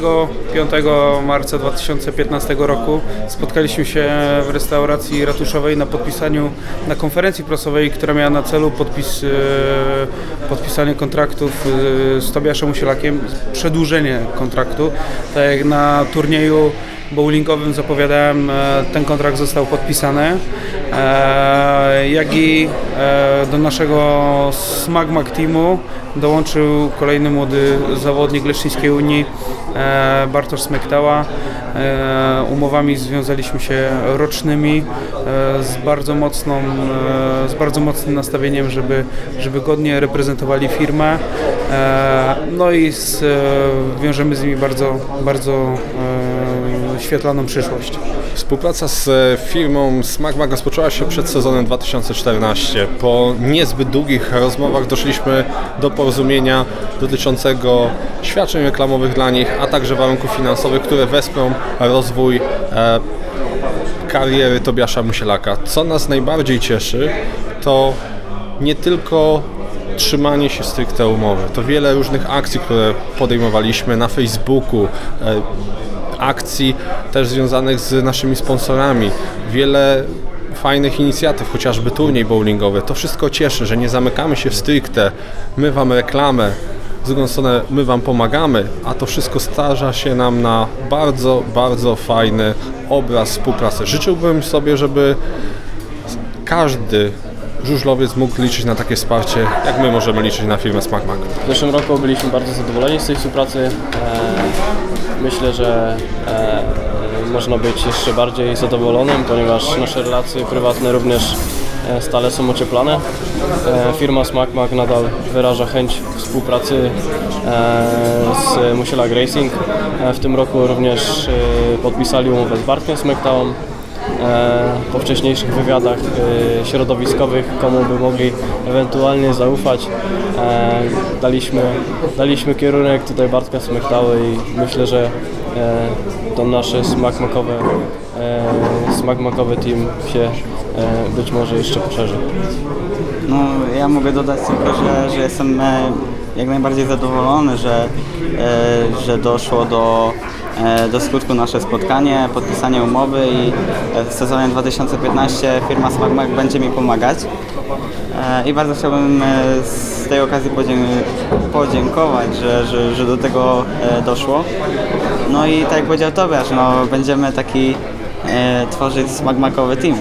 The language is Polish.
25 marca 2015 roku spotkaliśmy się w restauracji ratuszowej na podpisaniu, na konferencji prasowej, która miała na celu podpis, e, podpisanie kontraktów e, z Tobiaszem Usielakiem, przedłużenie kontraktu. Tak jak na turnieju bowlingowym zapowiadałem, e, ten kontrakt został podpisany, jak i do naszego SmagMag teamu dołączył kolejny młody zawodnik Leszczyńskiej Unii, Bartosz Smektała. Umowami związaliśmy się rocznymi z bardzo, mocną, z bardzo mocnym nastawieniem, żeby, żeby godnie reprezentowali firmę. No i z, wiążemy z nimi bardzo, bardzo świetlaną przyszłość. Współpraca z firmą SmackMag rozpoczęła się przed sezonem 2014. Po niezbyt długich rozmowach doszliśmy do porozumienia dotyczącego świadczeń reklamowych dla nich, a także warunków finansowych, które wesprą rozwój e, kariery Tobiasza Musielaka. Co nas najbardziej cieszy, to nie tylko trzymanie się stricte umowy. To wiele różnych akcji, które podejmowaliśmy na Facebooku, e, akcji też związanych z naszymi sponsorami. Wiele fajnych inicjatyw, chociażby turniej bowlingowy. To wszystko cieszy, że nie zamykamy się w stricte. My Wam reklamę, z strony my Wam pomagamy, a to wszystko starza się nam na bardzo, bardzo fajny obraz współpracy. Życzyłbym sobie, żeby każdy żużlowiec mógł liczyć na takie wsparcie, jak my możemy liczyć na firmę SmackMac. W zeszłym roku byliśmy bardzo zadowoleni z tej współpracy. E, myślę, że e, można być jeszcze bardziej zadowolonym, ponieważ nasze relacje prywatne również e, stale są ocieplane. Firma SmackMac nadal wyraża chęć współpracy z Musiela Racing. W tym roku również podpisali umowę z Bartkiem Smackdown. E, po wcześniejszych wywiadach e, środowiskowych, komu by mogli ewentualnie zaufać. E, daliśmy, daliśmy kierunek tutaj Bartka Smechtały i myślę, że to nasze smakmakowe, smakmakowe team się być może jeszcze poszerzy. No, ja mogę dodać tylko, że, że jestem jak najbardziej zadowolony, że, że doszło do do skutku nasze spotkanie, podpisanie umowy i e, w sezonie 2015 firma SmartMac będzie mi pomagać. E, I bardzo chciałbym z tej okazji podziękować, że, że, że do tego doszło. No i tak jak powiedział Tobiasz, no, będziemy taki tworzyć smagmakowy team.